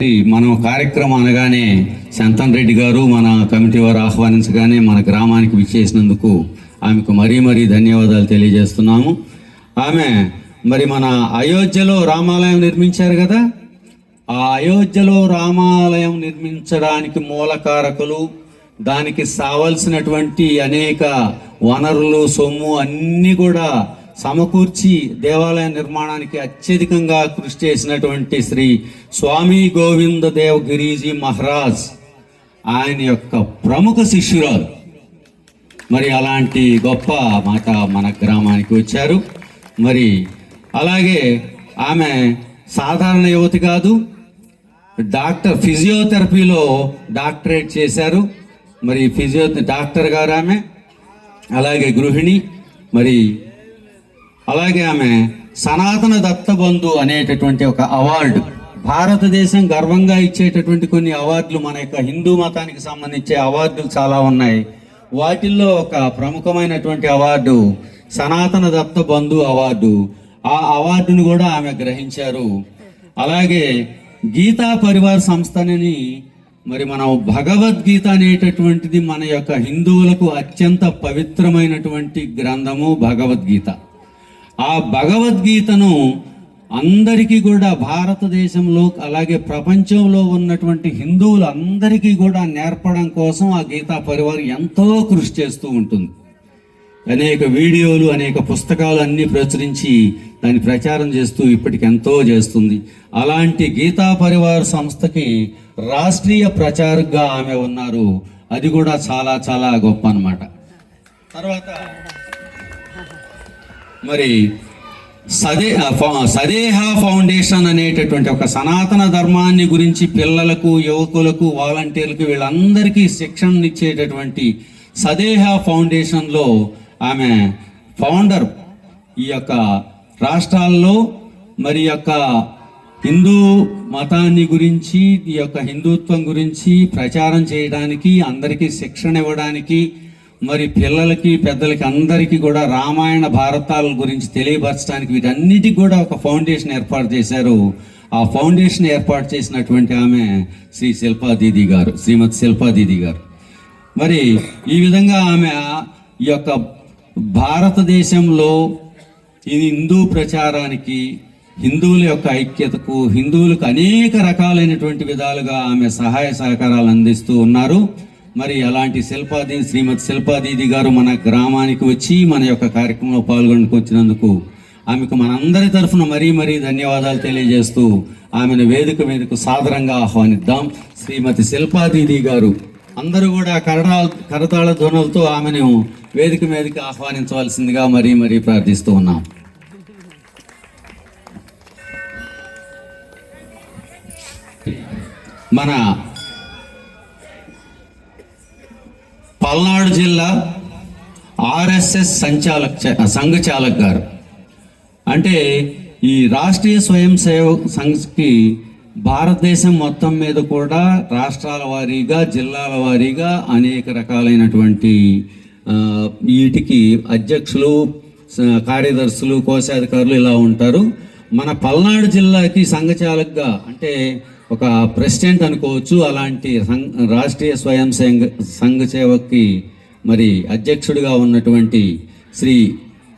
మరి మనం కార్యక్రమం అనగానే శంతన్ రెడ్డి గారు మన కమిటీ వారు ఆహ్వానించగానే మన గ్రామానికి విచ్చేసినందుకు ఆమెకు మరీ మరీ ధన్యవాదాలు తెలియజేస్తున్నాము. ఆమె మరి మన అయోధ్యలో రామాలయం నిర్మించారు కదా? ఆ అయోధ్యలో రామాలయం నిర్మించడానికి మూలకారకులు దానికి సావలసినటువంటి అనేక వనరులు సొమ్ము అన్నీ కూడా సమకూర్చి దేవాలయ నిర్మాణానికి అత్యధికంగా కృషి చేసినటువంటి శ్రీ స్వామి గోవింద దేవ్ గిరిజీ మహారాజ్ ఆయన యొక్క ప్రముఖ శిష్యురాలు. మరి అలాంటి గొప్ప మాత మన గ్రామానికి వచ్చారు. మరి అలాగే ఆమె సాధారణ యువతి కాదు డాక్టర్ ఫిజియోథెరపీలో డాక్టరేట్ చేశారు. మరి ఫిజియో డాక్టర్ గారు ఆమె అలాగే గృహిణి మరి అలాగే ఆమె సనాతన దత్తబంధు అనేటటువంటి ఒక అవార్డు భారతదేశం గర్వంగా ఇచ్చేటటువంటి కొన్ని అవార్డులు మన యొక్క హిందూ మతానికి సంబంధించే అవార్డులు చాలా ఉన్నాయి. వాటిల్లో ఒక ప్రముఖమైనటువంటి అవార్డు సనాతన దత్త బంధు అవార్డు. ఆ అవార్డును కూడా ఆమె గ్రహించారు. అలాగే గీతా పరివార్ సంస్థని మరి మనం భగవద్గీత అనేటటువంటిది మన యొక్క హిందువులకు అత్యంత పవిత్రమైనటువంటి గ్రంథము భగవద్గీత. ఆ భగవద్గీతను అందరికీ కూడా భారతదేశంలో అలాగే ప్రపంచంలో ఉన్నటువంటి హిందువులు అందరికీ కూడా నేర్పడం కోసం ఆ గీతా పరివారం ఎంతో కృషి చేస్తూ ఉంటుంది. అనేక వీడియోలు అనేక పుస్తకాలు అన్నీ ప్రచురించి దాన్ని ప్రచారం చేస్తూ ఇప్పటికి ఎంతో చేస్తుంది. అలాంటి గీతా పరివార్ సంస్థకి రాష్ట్రీయ ప్రచారకుగా ఆమె ఉన్నారు. అది కూడా చాలా చాలా గొప్ప అనమాట తర్వాత మరి సదే సదేహ ఫౌండేషన్ అనేటటువంటి ఒక సనాతన ధర్మాన్ని గురించి పిల్లలకు యువకులకు వాలంటీర్లకు వీళ్ళందరికీ శిక్షణ ఇచ్చేటటువంటి సదేహ ఫౌండేషన్లో ఆమె ఫౌండర్ ఈ యొక్క రాష్ట్రాల్లో మరి యొక్క హిందూ మతాన్ని గురించి ఈ యొక్క హిందుత్వం గురించి ప్రచారం చేయడానికి అందరికీ శిక్షణ ఇవ్వడానికి మరి పిల్లలకి పెద్దలకి అందరికీ కూడా రామాయణ భారతాల గురించి తెలియపరచడానికి వీటన్నిటికి కూడా ఒక ఫౌండేషన్ ఏర్పాటు చేశారు. ఆ ఫౌండేషన్ ఏర్పాటు చేసినటువంటి ఆమె శ్రీ శిల్పా దీది గారు శ్రీమతి శిల్పా దీది గారు. మరి ఈ విధంగా ఆమె ఈ యొక్క భారతదేశంలో ఇది హిందూ ప్రచారానికి హిందువుల యొక్క ఐక్యతకు హిందువులకు అనేక రకాలైనటువంటి విధాలుగా ఆమె సహాయ సహకారాలు అందిస్తూ ఉన్నారు. మరి అలాంటి శిల్పాది శ్రీమతి శిల్పాదీది గారు మన గ్రామానికి వచ్చి మన యొక్క కార్యక్రమంలో పాల్గొనుకొచ్చినందుకు ఆమెకు మనందరి తరఫున మరీ మరీ ధన్యవాదాలు తెలియజేస్తూ ఆమెను వేదిక మీదకు సాదరంగా ఆహ్వానిద్దాం. శ్రీమతి శిల్పాదీది గారు అందరూ కూడా కరడా కరతాళ ధ్వనులతో ఆమెను వేదిక మీదకి ఆహ్వానించవలసిందిగా మరీ మరీ ప్రార్థిస్తూ ఉన్నాం. మన జిల్లా ఆర్ఎస్ఎస్ సంచాలక్ సంఘ చాలక్ గారు. అంటే ఈ రాష్ట్రీయ స్వయం సేవక్ సంఘ్కి భారతదేశం మొత్తం మీద కూడా రాష్ట్రాల వారీగా జిల్లాల వారీగా అనేక రకాలైనటువంటి వీటికి అధ్యక్షులు కార్యదర్శులు కోశాధికారులు ఇలా ఉంటారు. మన పల్నాడు జిల్లాకి సంఘచాలకుగా అంటే ఒక ప్రెసిడెంట్ అనుకోవచ్చు. అలాంటి సంఘ రాష్ట్రీయ స్వయం సంఘ సంఘ సేవకి మరి అధ్యక్షుడిగా ఉన్నటువంటి శ్రీ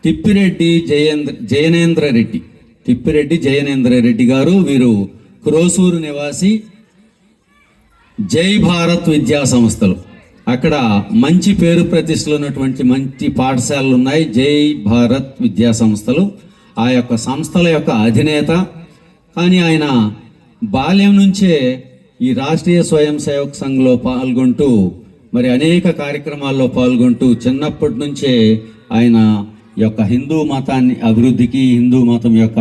తిప్పిరెడ్డి జయేంద్ర జయనేంద్ర రెడ్డి. తిప్పిరెడ్డి జయనేంద్ర రెడ్డి గారు వీరు క్రోసూరు నివాసి జై భారత్ విద్యా సంస్థలు అక్కడ మంచి పేరు ప్రతిష్టలు ఉన్నటువంటి మంచి పాఠశాలలు ఉన్నాయి జై భారత్ విద్యా సంస్థలు ఆ యొక్క సంస్థల యొక్క అధినేత. కానీ ఆయన బాల్యం నుంచే ఈ రాష్ట్రీయ స్వయం సేవక్ సంఘ్లో పాల్గొంటూ మరి అనేక కార్యక్రమాల్లో పాల్గొంటూ చిన్నప్పటి నుంచే ఆయన యొక్క హిందూ మతాన్ని అభివృద్ధికి హిందూ మతం యొక్క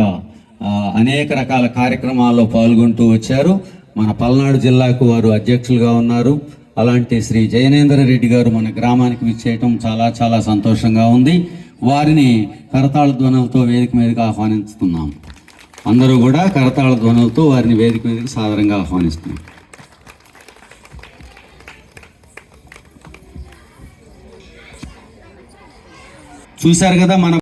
అనేక రకాల కార్యక్రమాల్లో పాల్గొంటూ వచ్చారు. మన పల్నాడు జిల్లాకు వారు అధ్యక్షులుగా ఉన్నారు. అలాంటి శ్రీ జయనేంద్ర రెడ్డి గారు మన గ్రామానికి విచ్చేయటం చాలా చాలా సంతోషంగా ఉంది. వారిని కరతాళ ధ్వనులతో వేదిక మీదకి ఆహ్వానిస్తున్నాం అందరూ కూడా కరతాళ ధ్వనులతో వారిని వేదిక మీదకి సాధారణంగా ఆహ్వానిస్తున్నాం. చూశారు కదా మన